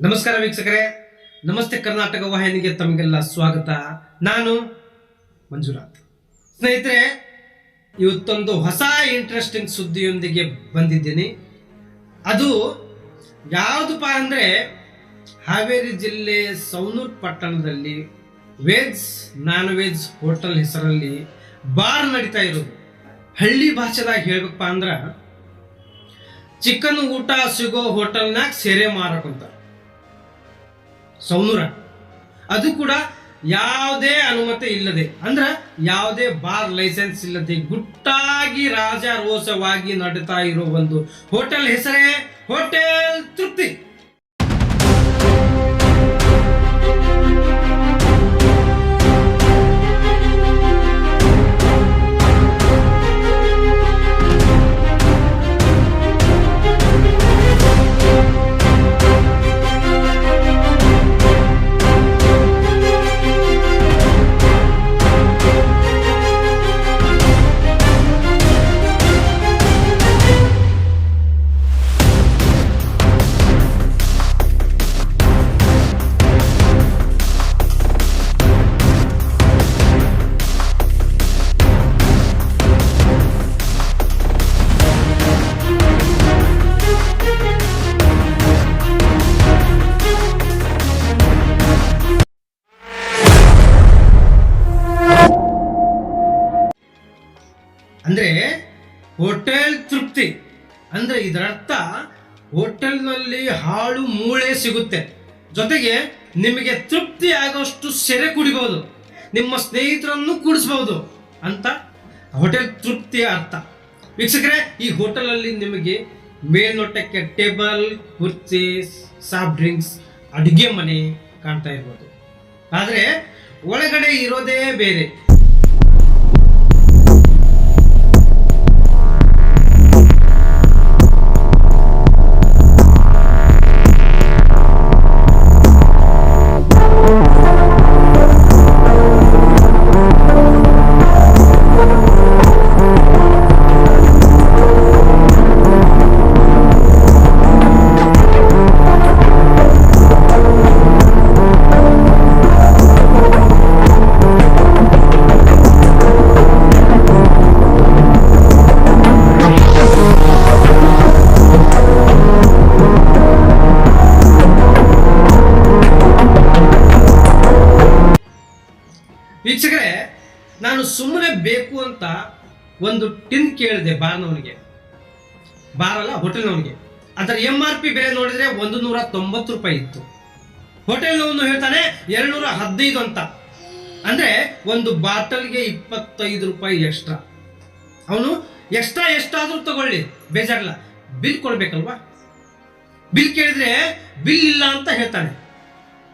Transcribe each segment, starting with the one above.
ನಮಸ್ಕಾರ ವೀಕ್ಷಕರೇ. ನಮಸ್ತೆ ಕರ್ನಾಟಕ ವಾಹಿನಿಗೆ ತಮಗೆಲ್ಲ ಸ್ವಾಗತ. ನಾನು ಮಂಜುನಾಥ್. ಸ್ನೇಹಿತರೆ, ಇವತ್ತೊಂದು ಹೊಸ ಇಂಟ್ರೆಸ್ಟಿಂಗ್ ಸುದ್ದಿಯೊಂದಿಗೆ ಬಂದಿದ್ದೀನಿ. ಅದು ಯಾವುದಪ್ಪ ಅಂದರೆ ಹಾವೇರಿ ಜಿಲ್ಲೆ ಸೌನೂರ್ ಪಟ್ಟಣದಲ್ಲಿ ವೆಜ್ ನಾನ್ ವೆಜ್ ಹೋಟೆಲ್ ಹೆಸರಲ್ಲಿ ಬಾರ್ ನಡೀತಾ ಇರೋದು. ಹಳ್ಳಿ ಭಾಷೆದಾಗ ಹೇಳ್ಬೇಕಪ್ಪ ಅಂದ್ರೆ, ಚಿಕನ್ ಊಟ ಸಿಗೋ ಹೋಟೆಲ್ನಾಗ ಸೇರೆ ಮಾರಕಂತ ಸೌನೂರ. ಅದು ಕೂಡ ಯಾವುದೇ ಅನುಮತಿ ಇಲ್ಲದೆ, ಅಂದ್ರೆ ಯಾವುದೇ ಬಾರ್ ಲೈಸೆನ್ಸ್ ಇಲ್ಲದೆ ಗುಟ್ಟಾಗಿ ರಾಜಾರೋಷವಾಗಿ ನಡೀತಾ ಇರೋ ಒಂದು ಹೋಟೆಲ್ ಹೆಸರೇ ಹೋಟೆಲ್ ತೃಪ್ತಿ. ಅಂದ್ರೆ ಹೋಟೆಲ್ ತೃಪ್ತಿ. ಅಂದ್ರೆ ಇದರರ್ಥ ಹೋಟೆಲ್ನಲ್ಲಿ ಹಾಳು ಮೂಳೆ ಸಿಗುತ್ತೆ. ಜೊತೆಗೆ ನಿಮಗೆ ತೃಪ್ತಿ ಆಗೋಷ್ಟು ಸೆರೆ ಕುಡಿಬಹುದು. ನಿಮ್ಮ ಸ್ನೇಹಿತರನ್ನು ಕೂಡಿಸಬಹುದು ಅಂತ ಹೋಟೆಲ್ ತೃಪ್ತಿಯ ಅರ್ಥ. ವೀಕ್ಷಕರೇ, ಈ ಹೋಟೆಲಲ್ಲಿ ನಿಮಗೆ ಮೇಲ್ನೋಟಕ್ಕೆ ಟೇಬಲ್, ಕುರ್ಚಿ, ಸಾಫ್ಟ್ ಡ್ರಿಂಕ್ಸ್, ಅಡುಗೆ ಮನೆ ಕಾಣ್ತಾ ಇರ್ಬೋದು. ಆದರೆ ಒಳಗಡೆ ಇರೋದೇ ಬೇರೆ. ವೀಕ್ಷಕರೇ, ನಾನು ಸುಮ್ಮನೆ ಬೇಕು ಅಂತ ಒಂದು ಟಿನ್ ಕೇಳಿದೆ ಬಾರ್ನವನಿಗೆ. ಬಾರ್ ಅಲ್ಲ ಹೋಟೆಲ್ನವನಿಗೆ. ಅದರ ಎಂ ಆರ್ ಪಿ ಬೆಲೆ ನೋಡಿದ್ರೆ ಒಂದು ನೂರ ತೊಂಬತ್ತು ರೂಪಾಯಿ ಇತ್ತು. ಹೋಟೆಲ್ನವನು ಹೇಳ್ತಾನೆ ಎರಡು ನೂರ ಹದಿನೈದು ಅಂತ. ಅಂದ್ರೆ ಒಂದು ಬಾಟಲ್ಗೆ ಇಪ್ಪತ್ತೈದು ರೂಪಾಯಿ ಎಕ್ಸ್ಟ್ರಾ. ಅವನು, ಎಕ್ಸ್ಟ್ರಾ ಎಷ್ಟಾದ್ರೂ ತಗೊಳ್ಳಿ, ಬೇಜಾರಲ್ಲ. ಬಿಲ್ ಕೊಡ್ಬೇಕಲ್ವಾ? ಬಿಲ್ ಕೇಳಿದ್ರೆ, ಬಿಲ್ ಇಲ್ಲ ಅಂತ ಹೇಳ್ತಾನೆ.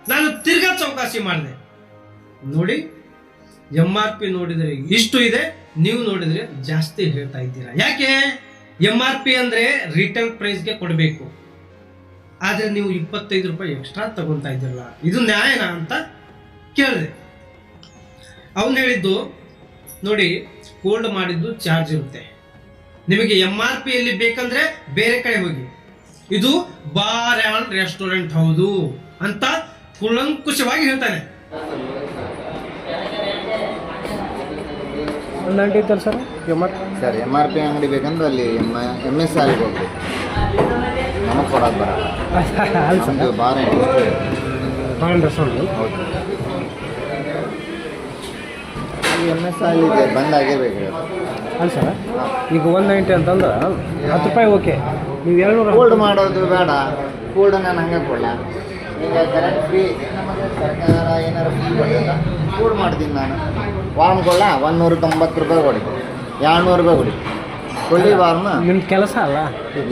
ನಾನು ತಿರ್ಗಾ ಚೌಕಾಸಿ ಮಾಡಿದೆ. ನೋಡಿ ಎಂ ಆರ್ ಪಿ ನೋಡಿದರೆ ಇಷ್ಟು ಇದೆ, ನೀವು ನೋಡಿದ್ರೆ ಜಾಸ್ತಿ ಹೇಳ್ತಾ ಇದ್ದೀರಾ. ಯಾಕೆ? ಎಂ ಆರ್ ಪಿ ಅಂದ್ರೆ ರಿಟೇಲ್ ಪ್ರೈಸ್ಗೆ ಕೊಡಬೇಕು. ಆದರೆ ನೀವು ಇಪ್ಪತ್ತೈದು ರೂಪಾಯಿ ಎಕ್ಸ್ಟ್ರಾ ತಗೊಂತಾ ಇದ್ದಿರಲ್ಲ, ಇದು ನ್ಯಾಯನಾ ಅಂತ ಕೇಳಿದೆ. ಅವನು ಹೇಳಿದ್ದು, ನೋಡಿ ಕೋಲ್ಡ್ ಮಾಡಿದ್ದು ಚಾರ್ಜ್ ಇರುತ್ತೆ. ನಿಮಗೆ ಎಂ ಆರ್ ಪಿಯಲ್ಲಿ ಬೇಕಂದ್ರೆ ಬೇರೆ ಕಡೆ ಹೋಗಿ. ಇದು ಬಾರ್ ಆ್ಯಂಡ್ ರೆಸ್ಟೋರೆಂಟ್ ಹೌದು ಅಂತ ಕುಲಂಕುಷವಾಗಿ ಹೇಳ್ತಾನೆ. ಒಂದು ನೈಂಟಿ ಐತಲ್ಲ ಸರ್ ಎಮ್ಮರ್ ಸರ್ ಎಂ ಆರ್ ಪಿ ಅಂಗಡಿ ಬೇಕಂದ್ರೆ ಅಲ್ಲಿ ಎಂ ಎಂ ಎಸ್ ಆರ್ಗೆ ಹೋಗ್ಬೇಕು ನಮಗೆ ಕೊಡೋದು ಬರಲ್ಲ. ಬಾರ್ ರೆಸ್ಟೋರೆಂಟ್ ಹೌದು. ಎಂ ಎಸ್ ಆರ್ ಇದೆ ಬೇಕು ಅಲ್ಲ ಸರ್ ಈಗ ಒನ್ ನೈಂಟಿ ಅಂತಂದ್ರೆ ಹತ್ತು ರೂಪಾಯಿ ಓಕೆ ನೀವು ಎರಡು ಹೋಲ್ಡ್ ಮಾಡೋದು ಬೇಡ. ಕೋಲ್ಡ್ ನಾನು ಹಂಗೆ ಕೊಡಲ್ಲ ಈಗ ಕರೆಂಟ್ ಫ್ರೀ ನಮಗೆ ಸರ್ಕಾರ ಏನಾರು ಫ್ರೀ ಕೊಡ್ತದ ಕೂಡ ಮಾಡ್ತೀನಿ ನಾನು. ವಾರ್ಮ್ ಕೊಡ ಒಂದು ನೂರ ತೊಂಬತ್ತು ರೂಪಾಯಿ ಕೊಡಿ. ಎರಡು ನೂರು ರೂಪಾಯಿ ಕೊಡಿ. ಕೊಡಿ ವಾರ್ಮ ನಿಮ್ಮ ಕೆಲಸ ಅಲ್ಲ?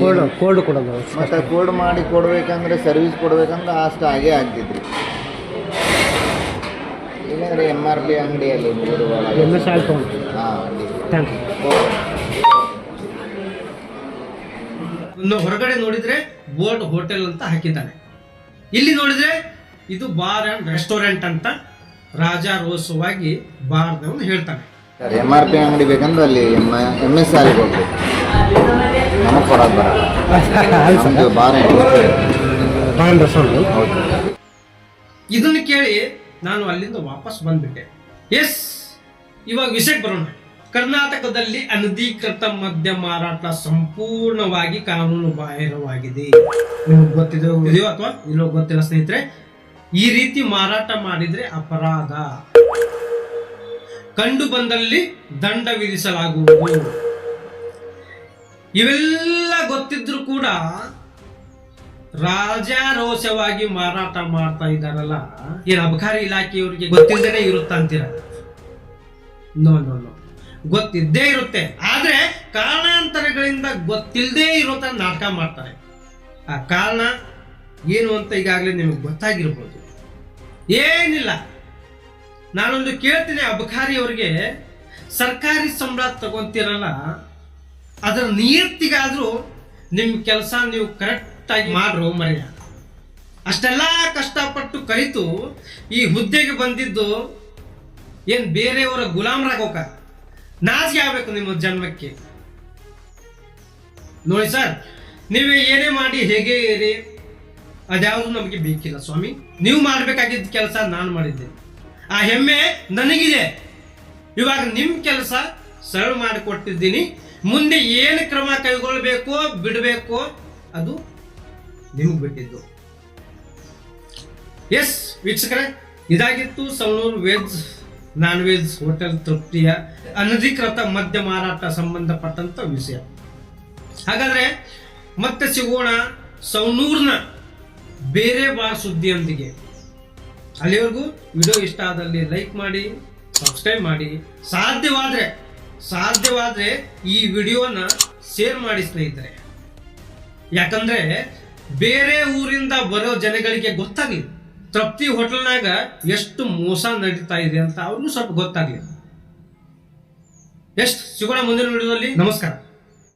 ಕೋಲ್ಡ್ ಕೋಲ್ಡ್ ಕೊಡೋದು ಮತ್ತೆ ಕೋಲ್ಡ್ ಮಾಡಿ ಕೊಡ್ಬೇಕಂದ್ರೆ ಸರ್ವಿಸ್ ಕೊಡ್ಬೇಕಂದ್ರೆ ಅಷ್ಟು ಹಾಗೆ ಆಗ್ತಿದ್ರಿ. ಇಲ್ಲಾಂದ್ರೆ ಎಂ ಆರ್ ಪಿ ಅಂಗಡಿಯಲ್ಲಿ ಎಲ್ಲ ತೊಗೊಂಡು ಹಾಂ ಥ್ಯಾಂಕ್ ಯು ಹೊರಗಡೆ ನೋಡಿದ್ರೆ ಬೋಟ್ ಹೋಟೆಲ್ ಅಂತ ಹಾಕಿದ್ದಾನೆ. ಇಲ್ಲಿ ನೋಡಿದ್ರೆ ಇದು ಬಾರ್ ಅಂಡ್ ರೆಸ್ಟೋರೆಂಟ್ ಅಂತ ರಾಜಾರೋಷವಾಗಿ ಬಾರ್ದವನು ಹೇಳ್ತಾನೆ ಎಂ ಆರ್ ಪಿ ಅಂಗಡಿ ಬೇಕಂದ್ರೆ ಅಲ್ಲಿ ಎಂ ಎಂ ಎಸ್ ಆರ್ ಹೋಗ್ಬೇಕು ನಮಗೆ ಕೊಡೋದು ಬರಲ್ಲ. ಬಾರ್ ಇದನ್ನು ಕೇಳಿ ನಾನು ಅಲ್ಲಿಂದ ವಾಪಸ್ ಬಂದ್ಬಿಟ್ಟೆ. ಎಸ್ ಇವಾಗ ವಿಷಯಕ್ಕೆ ಬರೋಣ. ಕರ್ನಾಟಕದಲ್ಲಿ ಅನಧಿಕೃತ ಮದ್ಯ ಮಾರಾಟ ಸಂಪೂರ್ಣವಾಗಿ ಕಾನೂನು ಬಾಹಿರವಾಗಿದೆ. ನಿಮಗೆ ಗೊತ್ತಿದೆಯೋ ಅಥವಾ ಇಲ್ಲೋ ಗೊತ್ತಿಲ್ಲ ಸ್ನೇಹಿತರೆ? ಈ ರೀತಿ ಮಾರಾಟ ಮಾಡಿದ್ರೆ ಅಪರಾಧ. ಕಂಡು ಬಂದಲ್ಲಿ ದಂಡ ವಿಧಿಸಲಾಗುವುದು. ಇವೆಲ್ಲ ಗೊತ್ತಿದ್ರು ಕೂಡ ರಾಜಾರೋಷವಾಗಿ ಮಾರಾಟ ಮಾಡ್ತಾ ಇದ್ದಾರಲ್ಲ, ಏನು ಅಬಕಾರಿ ಇಲಾಖೆಯವರಿಗೆ ಗೊತ್ತಿಲ್ಲದೇ ಇರುತ್ತಂತೀರ ನೋ ನೋ ನೋ ಗೊತ್ತಿದ್ದೇ ಇರುತ್ತೆ. ಆದರೆ ಕಾರಣಾಂತರಗಳಿಂದ ಗೊತ್ತಿಲ್ಲದೆ ಇರೋ ನಾಟಕ ಮಾಡ್ತಾರೆ. ಆ ಕಾರಣ ಏನು ಅಂತ ಈಗಾಗಲೇ ನಿಮಗೆ ಗೊತ್ತಾಗಿರ್ಬೋದು. ಏನಿಲ್ಲ. ನಾನೊಂದು ಕೇಳ್ತೀನಿ ಅಬಕಾರಿ ಅವರಿಗೆ. ಸರ್ಕಾರಿ ಸಂಬಳ ತಗೊಂತೀರಲ್ಲ, ಅದರ ನಿಯತ್ತಿಗಾದ್ರೂ ನಿಮ್ಮ ಕೆಲಸ ನೀವು ಕರೆಕ್ಟಾಗಿ ಮಾಡ್ರು ಮರೆಯ ಅಷ್ಟೆಲ್ಲ ಕಷ್ಟಪಟ್ಟು ಕಲಿತು ಈ ಹುದ್ದೆಗೆ ಬಂದಿದ್ದು ಏನು ಬೇರೆಯವರ ಗುಲಾಮರಾಗೋಕ? ನಾಚಿಕೆ ಆಗ್ಬೇಕು ನಿಮ್ಮ ಜನ್ಮಕ್ಕೆ. ನೋಡಿ ಸರ್, ನೀವು ಏನೇ ಮಾಡಿ, ಹೇಗೆ ಏರಿ ಅದ್ಯಾವುದು ನಮಗೆ ಬೇಕಿಲ್ಲ ಸ್ವಾಮಿ. ನೀವು ಮಾಡಬೇಕಾಗಿದ್ದ ಕೆಲಸ ನಾನು ಮಾಡಿದ್ದೆ. ಆ ಹೆಮ್ಮೆ ನನಗಿದೆ. ಇವಾಗ ನಿಮ್ಮ ಕೆಲಸ ಸರಳ ಮಾಡಿಕೊಟ್ಟಿದ್ದೀನಿ ಮುಂದೆ ಏನು ಕ್ರಮ ಕೈಗೊಳ್ಬೇಕೋ, ಬಿಡಬೇಕೋ, ಅದು ನಿಮಗೆ ಬಿಟ್ಟಿದ್ದು. ಎಸ್ ವೀಕ್ಷಕರೇ, ಇದಾಗಿತ್ತು Savanur veg non veg hotel ತೃಪ್ತಿಯ, ಅನಧಿಕೃತ ಮದ್ಯ ಮಾರಾಟ ಸಂಬಂಧಪಟ್ಟಂತ ವಿಷಯ. ಹಾಗಾದ್ರೆ ಮತ್ತೆ ಸಿಗೋಣ ಸೌನೂರ್ನ ಬೇರೆ ಬಾರ್ ಸುದ್ದಿಯೊಂದಿಗೆ. ಅಲ್ಲಿವರೆಗೂ ವಿಡಿಯೋ ಇಷ್ಟ ಆದಲ್ಲಿ ಲೈಕ್ ಮಾಡಿ, ಸಬ್ಸ್ಕ್ರೈಬ್ ಮಾಡಿ. ಸಾಧ್ಯವಾದ್ರೆ ಸಾಧ್ಯವಾದ್ರೆ ಈ ವಿಡಿಯೋನ ಶೇರ್ ಮಾಡಿ ಸ್ನೇಹಿತರೆ. ಯಾಕಂದ್ರೆ ಬೇರೆ ಊರಿಂದ ಬರೋ ಜನಗಳಿಗೆ ಗೊತ್ತಾಗ್ಲಿ ತೃಪ್ತಿ ಹೋಟೆಲ್ನಾಗ ಎಷ್ಟು ಮೋಸ ನಡೀತಾ ಇದೆ ಅಂತ ಅವ್ರಿಗೂ ಸ್ವಲ್ಪ ಗೊತ್ತಾಗ್ಲಿ. ಎಷ್ಟು ಸಿಗೋಣ ಮುಂದಿನ ವಿಡಿಯೋದಲ್ಲಿ? ನಮಸ್ಕಾರ.